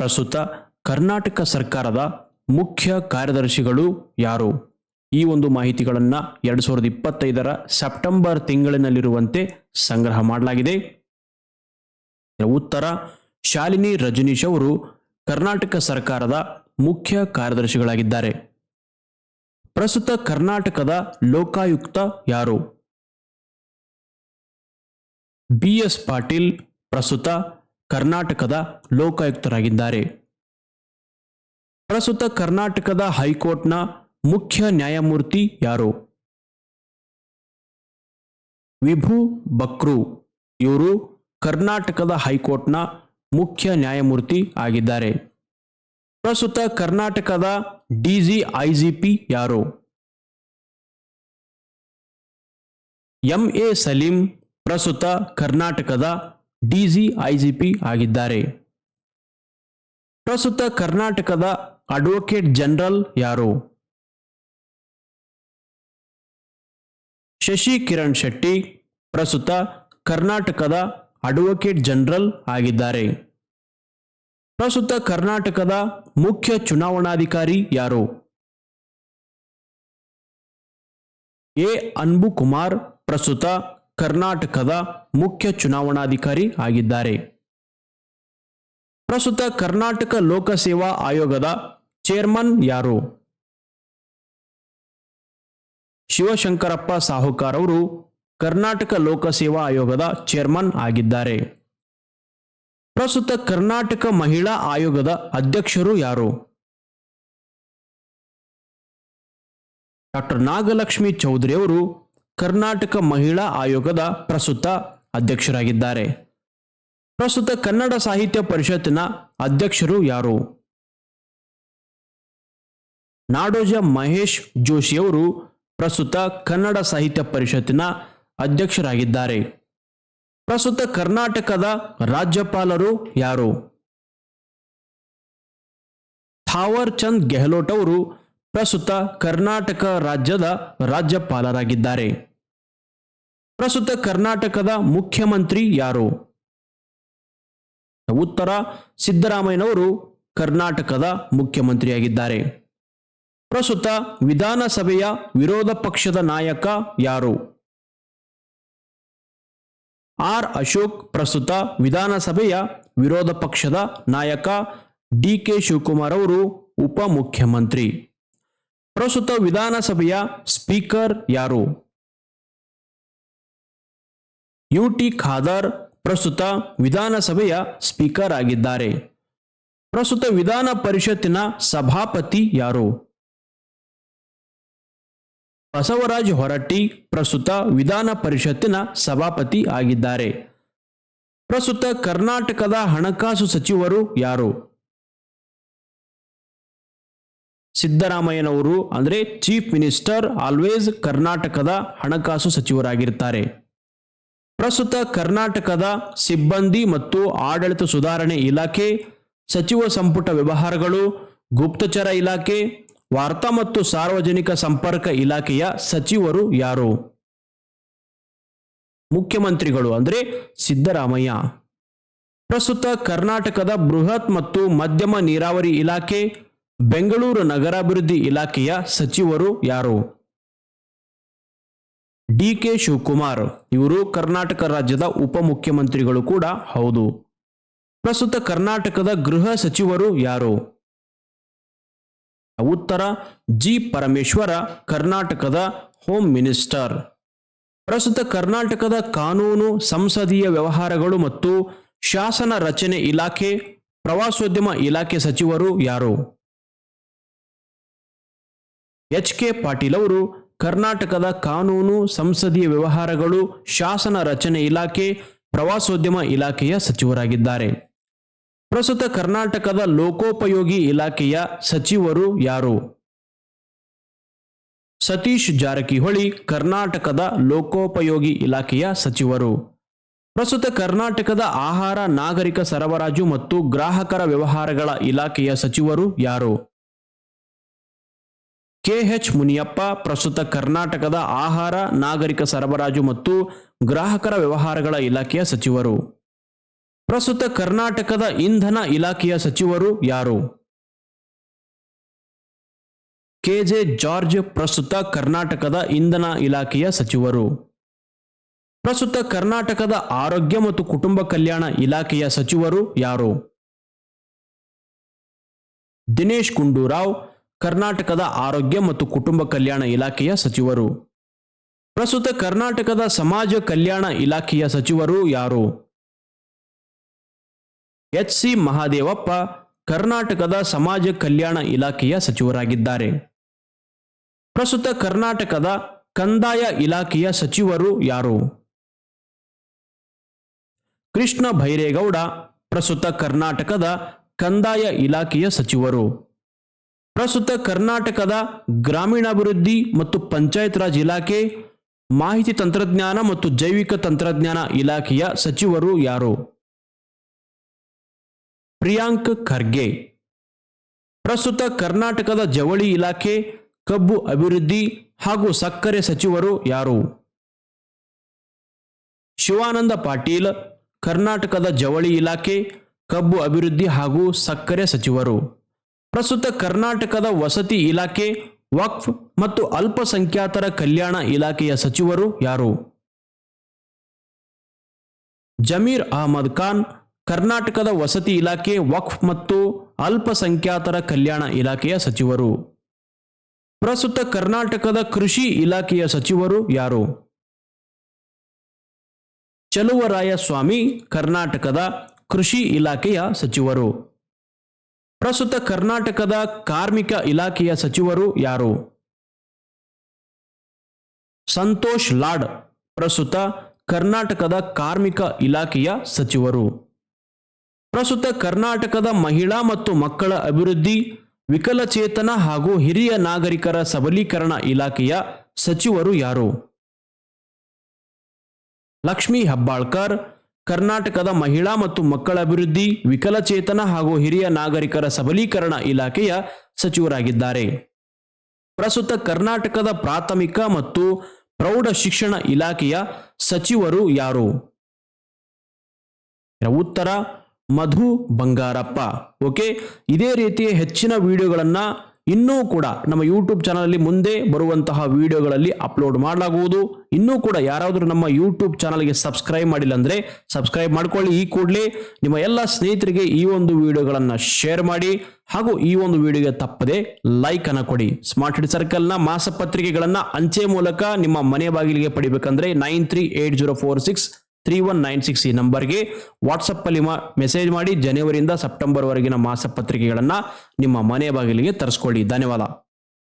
ಪ್ರಸ್ತುತ ಕರ್ನಾಟಕ ಸರ್ಕಾರದ ಮುಖ್ಯ ಕಾರ್ಯದರ್ಶಿಗಳು ಯಾರು? ಈ ಒಂದು ಮಾಹಿತಿಗಳನ್ನು ಎರಡು ಸಾವಿರದ ಇಪ್ಪತ್ತೈದರ ಸೆಪ್ಟೆಂಬರ್ ತಿಂಗಳಿನಲ್ಲಿರುವಂತೆ ಸಂಗ್ರಹ ಮಾಡಲಾಗಿದೆ. ಉತ್ತರ, ಶಾಲಿನಿ ರಜನೀಶ್ ಅವರು ಕರ್ನಾಟಕ ಸರ್ಕಾರದ ಮುಖ್ಯ ಕಾರ್ಯದರ್ಶಿಗಳಾಗಿದ್ದಾರೆ. ಪ್ರಸ್ತುತ ಕರ್ನಾಟಕದ ಲೋಕಾಯುಕ್ತ ಯಾರು? ಬಿ ಎಸ್ ಪಾಟೀಲ್ ಪ್ರಸ್ತುತ ಕರ್ನಾಟಕದ ಲೋಕಾಯುಕ್ತರಾಗಿದ್ದಾರೆ. ಪ್ರಸ್ತುತ ಕರ್ನಾಟಕದ ಹೈಕೋರ್ಟ್ನ ಮುಖ್ಯ ನ್ಯಾಯಮೂರ್ತಿ ಯಾರು? ವಿಭು ಬಕ್ರು. ಇವರು ಕರ್ನಾಟಕದ ಹೈಕೋರ್ಟ್ನ ಮುಖ್ಯ ನ್ಯಾಯಮೂರ್ತಿ ಆಗಿದ್ದಾರೆ. ಪ್ರಸ್ತುತ ಕರ್ನಾಟಕದ ಡಿಜಿ ಐಜಿಪಿ ಯಾರು? ಎಂ ಎ ಸಲೀಂ ಪ್ರಸ್ತುತ ಕರ್ನಾಟಕದ ಡಿಜಿ ಐಜಿಪಿ ಆಗಿದ್ದಾರೆ. ಪ್ರಸ್ತುತ ಕರ್ನಾಟಕದ ಅಡ್ವೊಕೇಟ್ ಜನರಲ್ ಯಾರು? ಶಶಿ ಕಿರಣ್ ಶೆಟ್ಟಿ ಪ್ರಸ್ತುತ ಕರ್ನಾಟಕದ ಅಡ್ವೊಕೇಟ್ ಜನರಲ್ ಆಗಿದ್ದಾರೆ. ಪ್ರಸ್ತುತ ಕರ್ನಾಟಕದ ಮುಖ್ಯ ಚುನಾವಣಾಧಿಕಾರಿ ಯಾರು? ಎ. ಅನ್ಬು ಕುಮಾರ್ ಪ್ರಸ್ತುತ ಕರ್ನಾಟಕದ ಮುಖ್ಯ ಚುನಾವಣಾಧಿಕಾರಿ ಆಗಿದ್ದಾರೆ. ಪ್ರಸ್ತುತ ಕರ್ನಾಟಕ ಲೋಕಸೇವಾ ಆಯೋಗದ ಚೇರ್ಮನ್ ಯಾರು? ಶಿವಶಂಕರಪ್ಪ ಸಾಹುಕಾರ್ ಅವರು ಕರ್ನಾಟಕ ಲೋಕಸೇವಾ ಆಯೋಗದ ಚೇರ್ಮನ್ ಆಗಿದ್ದಾರೆ. ಪ್ರಸ್ತುತ ಕರ್ನಾಟಕ ಮಹಿಳಾ ಆಯೋಗದ ಅಧ್ಯಕ್ಷರು ಯಾರು? ಡಾಕ್ಟರ್ ನಾಗಲಕ್ಷ್ಮಿ ಚೌಧರಿ ಅವರು ಕರ್ನಾಟಕ ಮಹಿಳಾ ಆಯೋಗದ ಪ್ರಸ್ತುತ ಅಧ್ಯಕ್ಷರಾಗಿದ್ದಾರೆ. ಪ್ರಸ್ತುತ ಕನ್ನಡ ಸಾಹಿತ್ಯ ಪರಿಷತ್ತಿನ ಅಧ್ಯಕ್ಷರು ಯಾರು? ನಾಡೋಜ ಮಹೇಶ್ ಜೋಶಿಯವರು ಪ್ರಸ್ತುತ ಕನ್ನಡ ಸಾಹಿತ್ಯ ಪರಿಷತ್ತಿನ ಅಧ್ಯಕ್ಷರಾಗಿದ್ದಾರೆ. ಪ್ರಸ್ತುತ ಕರ್ನಾಟಕದ ರಾಜ್ಯಪಾಲರು ಯಾರು? ಥಾವರ್ ಚಂದ್ ಗೆಹ್ಲೋಟ್ ಅವರು ಪ್ರಸ್ತುತ ಕರ್ನಾಟಕ ರಾಜ್ಯದ ರಾಜ್ಯಪಾಲರಾಗಿದ್ದಾರೆ. ಪ್ರಸ್ತುತ ಕರ್ನಾಟಕದ ಮುಖ್ಯಮಂತ್ರಿ ಯಾರು? ಉತ್ತರ, ಸಿದ್ದರಾಮಯ್ಯನವರು ಕರ್ನಾಟಕದ ಮುಖ್ಯಮಂತ್ರಿಯಾಗಿದ್ದಾರೆ. ಪ್ರಸ್ತುತ ವಿಧಾನಸಭೆಯ ವಿರೋಧ ಪಕ್ಷದ ನಾಯಕ ಯಾರು? ಆರ್. ಅಶೋಕ್, ಪ್ರಸ್ತುತ ವಿಧಾನಸಭೆಯ ವಿರೋಧ ಪಕ್ಷದ ನಾಯಕ ಡಿ. ಕೆ. ಶಿವಕುಮಾರ್ ಅವರು ಉಪಮುಖ್ಯಮಂತ್ರಿ. ಪ್ರಸ್ತುತ ವಿಧಾನಸಭೆಯ ಸ್ಪೀಕರ್ ಯಾರು? ಯು ಟಿ ಖಾದರ್ ಪ್ರಸ್ತುತ ವಿಧಾನಸಭೆಯ ಸ್ಪೀಕರ್ ಆಗಿದ್ದಾರೆ. ಪ್ರಸ್ತುತ ವಿಧಾನ ಪರಿಷತ್ತಿನ ಸಭಾಪತಿ ಯಾರು? ಬಸವರಾಜ್ ಹೊರಟ್ಟಿ ಪ್ರಸ್ತುತ ವಿಧಾನ ಪರಿಷತ್ತಿನ ಸಭಾಪತಿ ಆಗಿದ್ದಾರೆ. ಪ್ರಸ್ತುತ ಕರ್ನಾಟಕದ ಹಣಕಾಸು ಸಚಿವರು ಯಾರು? ಸಿದ್ದರಾಮಯ್ಯನವರು ಅಂದರೆ ಚೀಫ್ ಮಿನಿಸ್ಟರ್, ಆಲ್ವೇಸ್ ಕರ್ನಾಟಕದ ಹಣಕಾಸು ಸಚಿವರಾಗಿರ್ತಾರೆ. ಪ್ರಸ್ತುತ ಕರ್ನಾಟಕದ ಸಿಬ್ಬಂದಿ ಮತ್ತು ಆಡಳಿತ ಸುಧಾರಣೆ ಇಲಾಖೆ, ಸಚಿವ ಸಂಪುಟ ವ್ಯವಹಾರಗಳು, ಗುಪ್ತಚರ ಇಲಾಖೆ, ವಾರ್ತಾ ಮತ್ತು ಸಾರ್ವಜನಿಕ ಸಂಪರ್ಕ ಇಲಾಖೆಯ ಸಚಿವರು ಯಾರು? ಮುಖ್ಯಮಂತ್ರಿಗಳು ಅಂದರೆ ಸಿದ್ದರಾಮಯ್ಯ. ಪ್ರಸ್ತುತ ಕರ್ನಾಟಕದ ಬೃಹತ್ ಮತ್ತು ಮಧ್ಯಮ ನೀರಾವರಿ ಇಲಾಖೆ, ಬೆಂಗಳೂರು ನಗರಾಭಿವೃದ್ಧಿ ಇಲಾಖೆಯ ಸಚಿವರು ಯಾರು? D K Shivakumar. ಇವರು ಕರ್ನಾಟಕ ರಾಜ್ಯದ ಉಪಮುಖ್ಯಮಂತ್ರಿಗಳು ಕೂಡ ಹೌದು. ಪ್ರಸ್ತುತ ಕರ್ನಾಟಕದ ಗೃಹ ಸಚಿವರು ಯಾರು? ಉತ್ತರ, ಜಿ ಪರಮೇಶ್ವರ, ಕರ್ನಾಟಕದ ಹೋಮ್ ಮಿನಿಸ್ಟರ್. ಪ್ರಸ್ತುತ ಕರ್ನಾಟಕದ ಕಾನೂನು, ಸಂಸದೀಯ ವ್ಯವಹಾರಗಳು ಮತ್ತು ಶಾಸನ ರಚನೆ ಇಲಾಖೆ, ಪ್ರವಾಸೋದ್ಯಮ ಇಲಾಖೆ ಸಚಿವರು ಯಾರು? ಎಚ್ ಕೆ ಪಾಟೀಲ್ ಅವರು ಕರ್ನಾಟಕದ ಕಾನೂನು, ಸಂಸದೀಯ ವ್ಯವಹಾರಗಳು, ಶಾಸನ ರಚನೆ ಇಲಾಖೆ, ಪ್ರವಾಸೋದ್ಯಮ ಇಲಾಖೆಯ ಸಚಿವರಾಗಿದ್ದಾರೆ. ಪ್ರಸ್ತುತ ಕರ್ನಾಟಕದ ಲೋಕೋಪಯೋಗಿ ಇಲಾಖೆಯ ಸಚಿವರು ಯಾರು? ಸತೀಶ್ ಜಾರಕಿಹೊಳಿ, ಕರ್ನಾಟಕದ ಲೋಕೋಪಯೋಗಿ ಇಲಾಖೆಯ ಸಚಿವರು. ಪ್ರಸ್ತುತ ಕರ್ನಾಟಕದ ಆಹಾರ, ನಾಗರಿಕ ಸರಬರಾಜು ಮತ್ತು ಗ್ರಾಹಕರ ವ್ಯವಹಾರಗಳ ಇಲಾಖೆಯ ಸಚಿವರು ಯಾರು? ಕೆಎಚ್ ಮುನಿಯಪ್ಪ, ಪ್ರಸ್ತುತ ಕರ್ನಾಟಕದ ಆಹಾರ, ನಾಗರಿಕ ಸರಬರಾಜು ಮತ್ತು ಗ್ರಾಹಕರ ವ್ಯವಹಾರಗಳ ಇಲಾಖೆಯ ಸಚಿವರು. ಪ್ರಸ್ತುತ ಕರ್ನಾಟಕದ ಇಂಧನ ಇಲಾಖೆಯ ಸಚಿವರು ಯಾರು? ಕೆಜೆ ಜಾರ್ಜ್, ಪ್ರಸ್ತುತ ಕರ್ನಾಟಕದ ಇಂಧನ ಇಲಾಖೆಯ ಸಚಿವರು. ಪ್ರಸ್ತುತ ಕರ್ನಾಟಕದ ಆರೋಗ್ಯ ಮತ್ತು ಕುಟುಂಬ ಕಲ್ಯಾಣ ಇಲಾಖೆಯ ಸಚಿವರು ಯಾರು? ದಿನೇಶ್ ಗುಂಡೂರಾವ್ ಕರ್ನಾಟಕದ ಆರೋಗ್ಯ ಮತ್ತು ಕುಟುಂಬ ಕಲ್ಯಾಣ ಇಲಾಖೆಯ ಸಚಿವರು. ಪ್ರಸ್ತುತ ಕರ್ನಾಟಕದ ಸಮಾಜ ಕಲ್ಯಾಣ ಇಲಾಖೆಯ ಸಚಿವರು ಯಾರು? ಎಚ್ ಸಿ ಮಹಾದೇವಪ್ಪ ಕರ್ನಾಟಕದ ಸಮಾಜ ಕಲ್ಯಾಣ ಇಲಾಖೆಯ ಸಚಿವರಾಗಿದ್ದಾರೆ. ಪ್ರಸ್ತುತ ಕರ್ನಾಟಕದ ಕಂದಾಯ ಇಲಾಖೆಯ ಸಚಿವರು ಯಾರು? ಕೃಷ್ಣ ಭೈರೇಗೌಡ ಪ್ರಸ್ತುತ ಕರ್ನಾಟಕದ ಕಂದಾಯ ಇಲಾಖೆಯ ಸಚಿವರು. ಪ್ರಸ್ತುತ ಕರ್ನಾಟಕದ ಗ್ರಾಮೀಣಾಭಿವೃದ್ಧಿ ಮತ್ತು ಪಂಚಾಯತ್ ರಾಜ್ ಇಲಾಖೆ, ಮಾಹಿತಿ ತಂತ್ರಜ್ಞಾನ ಮತ್ತು ಜೈವಿಕ ತಂತ್ರಜ್ಞಾನ ಇಲಾಖೆಯ ಸಚಿವರು ಯಾರು? ಪ್ರಿಯಾಂಕ್ ಖರ್ಗೆ. ಪ್ರಸ್ತುತ ಕರ್ನಾಟಕದ ಜವಳಿ ಇಲಾಖೆ, ಕಬ್ಬು ಅಭಿವೃದ್ಧಿ ಹಾಗೂ ಸಕ್ಕರೆ ಸಚಿವರು ಯಾರು? ಶಿವಾನಂದ ಪಾಟೀಲ್, ಕರ್ನಾಟಕದ ಜವಳಿ ಇಲಾಖೆ, ಕಬ್ಬು ಅಭಿವೃದ್ಧಿ ಹಾಗೂ ಸಕ್ಕರೆ ಸಚಿವರು. ಪ್ರಸ್ತುತ ಕರ್ನಾಟಕದ ವಸತಿ ಇಲಾಖೆ, ವಕ್ಫ್ ಮತ್ತು ಅಲ್ಪಸಂಖ್ಯಾತರ ಕಲ್ಯಾಣ ಇಲಾಖೆಯ ಸಚಿವರು ಯಾರು? ಜಮೀರ್ ಅಹಮದ್ ಖಾನ್, ಕರ್ನಾಟಕದ ವಸತಿ ಇಲಾಖೆ, ವಕ್ಫ್ ಮತ್ತು ಅಲ್ಪಸಂಖ್ಯಾತರ ಕಲ್ಯಾಣ ಇಲಾಖೆಯ ಸಚಿವರು. ಪ್ರಸ್ತುತ ಕರ್ನಾಟಕದ ಕೃಷಿ ಇಲಾಖೆಯ ಸಚಿವರು ಯಾರು? ಚಲುವರಾಯ ಸ್ವಾಮಿ ಕರ್ನಾಟಕದ ಕೃಷಿ ಇಲಾಖೆಯ ಸಚಿವರು. ಪ್ರಸ್ತುತ ಕರ್ನಾಟಕದ ಕಾರ್ಮಿಕ ಇಲಾಖೆಯ ಸಚಿವರು ಯಾರು? ಸಂತೋಷ್ ಲಾಡ್, ಪ್ರಸ್ತುತ ಕರ್ನಾಟಕದ ಕಾರ್ಮಿಕ ಇಲಾಖೆಯ ಸಚಿವರು. ಪ್ರಸ್ತುತ ಕರ್ನಾಟಕದ ಮಹಿಳಾ ಮತ್ತು ಮಕ್ಕಳ ಅಭಿವೃದ್ಧಿ, ವಿಕಲಚೇತನ ಹಾಗೂ ಹಿರಿಯ ನಾಗರಿಕರ ಸಬಲೀಕರಣ ಇಲಾಖೆಯ ಸಚಿವರು ಯಾರು? ಲಕ್ಷ್ಮೀ ಹೆಬ್ಬಾಳ್ಕರ್ ಕರ್ನಾಟಕದ ಮಹಿಳಾ ಮತ್ತು ಮಕ್ಕಳ ಅಭಿವೃದ್ಧಿ, ವಿಕಲಚೇತನ ಹಾಗೂ ಹಿರಿಯ ನಾಗರಿಕರ ಸಬಲೀಕರಣ ಇಲಾಖೆಯ ಸಚಿವರಾಗಿದ್ದಾರೆ. ಪ್ರಸ್ತುತ ಕರ್ನಾಟಕದ ಪ್ರಾಥಮಿಕ ಮತ್ತು ಪ್ರೌಢ ಶಿಕ್ಷಣ ಇಲಾಖೆಯ ಸಚಿವರು ಯಾರು? ಉತ್ತರ ಮಧು ಬಂಗಾರಪ್ಪ. ಓಕೆ, ಇದೇ ರೀತಿಯ ಹೆಚ್ಚಿನ ವಿಡಿಯೋಗಳನ್ನು ಇನ್ನೂ ಕೂಡ ನಮ್ಮ ಯೂಟ್ಯೂಬ್ ಚಾನಲಲ್ಲಿ ಮುಂದೆ ಬರುವಂತಹ ವಿಡಿಯೋಗಳಲ್ಲಿ ಅಪ್ಲೋಡ್ ಮಾಡಲಾಗುವುದು. ಇನ್ನೂ ಕೂಡ ಯಾರಾದರೂ ನಮ್ಮ ಯೂಟ್ಯೂಬ್ ಚಾನಲ್ಗೆ ಸಬ್ಸ್ಕ್ರೈಬ್ ಮಾಡಿಲ್ಲ ಅಂದರೆ ಸಬ್ಸ್ಕ್ರೈಬ್ ಮಾಡ್ಕೊಳ್ಳಿ. ಈ ಕೂಡಲೇ ನಿಮ್ಮ ಎಲ್ಲ ಸ್ನೇಹಿತರಿಗೆ ಈ ಒಂದು ವಿಡಿಯೋಗಳನ್ನು ಶೇರ್ ಮಾಡಿ. ಹಾಗೂ ಈ ಒಂದು ವಿಡಿಯೋಗೆ ತಪ್ಪದೆ ಲೈಕ್ ಅನ್ನು ಕೊಡಿ. ಸ್ಮಾರ್ಟ್ ಹಿಡ್ ಸರ್ಕಲ್ನ ಮಾಸಪತ್ರಿಕೆಗಳನ್ನು ಅಂಚೆ ಮೂಲಕ ನಿಮ್ಮ ಮನೆ ಬಾಗಿಲಿಗೆ ಪಡಿಬೇಕಂದ್ರೆ nine three eight zero four six three one nine six ಈ ನಂಬರ್ಗೆ ವಾಟ್ಸಪ್ಪಲ್ಲಿ ಮೆಸೇಜ್ ಮಾಡಿ ಜನವರಿಯಿಂದ ಸೆಪ್ಟೆಂಬರ್ ವರೆಗಿನ ಮಾಸಪತ್ರಿಕೆಗಳನ್ನು ನಿಮ್ಮ ಮನೆ ಬಾಗಿಲಿಗೆ ತರಿಸ್ಕೊಳ್ಳಿ. ಧನ್ಯವಾದ.